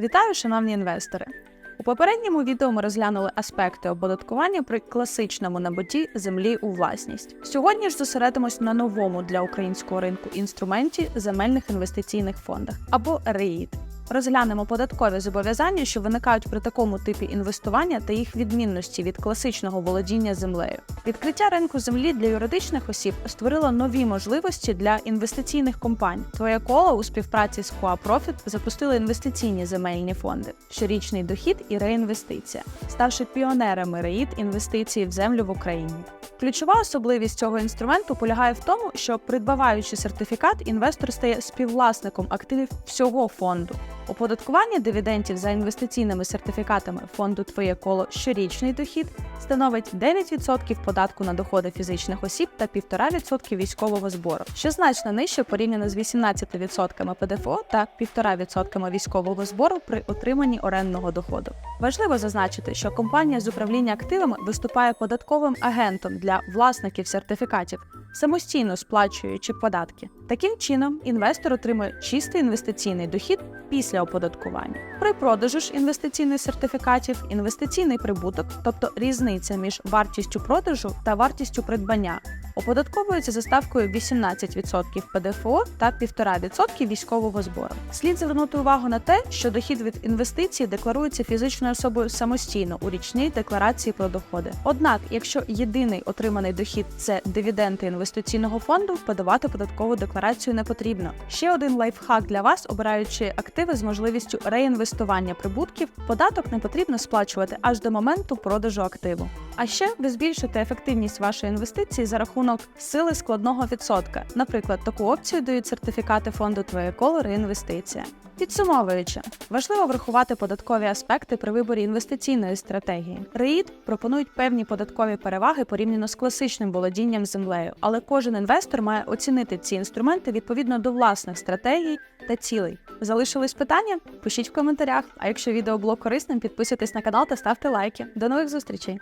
Вітаю, шановні інвестори! У попередньому відео ми розглянули аспекти оподаткування при класичному набутті землі у власність. Сьогодні ж зосередимось на новому для українського ринку інструменті земельних інвестиційних фондах або РЕІТ. Розглянемо податкові зобов'язання, що виникають при такому типі інвестування та їх відмінності від класичного володіння землею. Відкриття ринку землі для юридичних осіб створило нові можливості для інвестиційних компаній. Твоє коло у співпраці з Profit запустили інвестиційні земельні фонди, щорічний дохід і реінвестиція, ставши піонерами РЕІТ інвестиції в землю в Україні. Ключова особливість цього інструменту полягає в тому, що придбаваючи сертифікат, інвестор стає співвласником активів всього фонду. Оподаткування дивідендів за інвестиційними сертифікатами фонду Твоє коло щорічний дохід становить 9% податку на доходи фізичних осіб та 1,5% військового збору, що значно нижче порівняно з 18% ПДФО та 1,5% військового збору при отриманні орендного доходу. Важливо зазначити, що компанія з управління активами виступає податковим агентом для власників сертифікатів, самостійно сплачуючи податки. Таким чином, інвестор отримує чистий інвестиційний дохід після оподаткування. При продажу ж інвестиційних сертифікатів інвестиційний прибуток, тобто різниця між вартістю продажу та вартістю придбання, оподатковується за ставкою 18% ПДФО та 1,5% військового збору. Слід звернути увагу на те, що дохід від інвестицій декларується фізичною особою самостійно у річній декларації про доходи. Однак, якщо єдиний отриманий дохід це дивіденди інвестиційного фонду, подавати податкову декларацію не потрібно. Ще один лайфхак для вас, обираючи активи з можливістю реінвестування прибутків, податок не потрібно сплачувати аж до моменту продажу активу. А ще ви збільшите ефективність вашої інвестиції за рахунок сили складного відсотка. Наприклад, таку опцію дають сертифікати фонду Твоє коло реінвестиція. Підсумовуючи, важливо врахувати податкові аспекти при виборі інвестиційної стратегії. РЕІТ пропонують певні податкові переваги порівняно з класичним володінням землею, але кожен інвестор має оцінити ці інструменти відповідно до власних стратегій та цілей. Залишились питання? Пишіть в коментарях. А якщо відео було корисним, підписуйтесь на канал та ставте лайки. До нових зустрічей!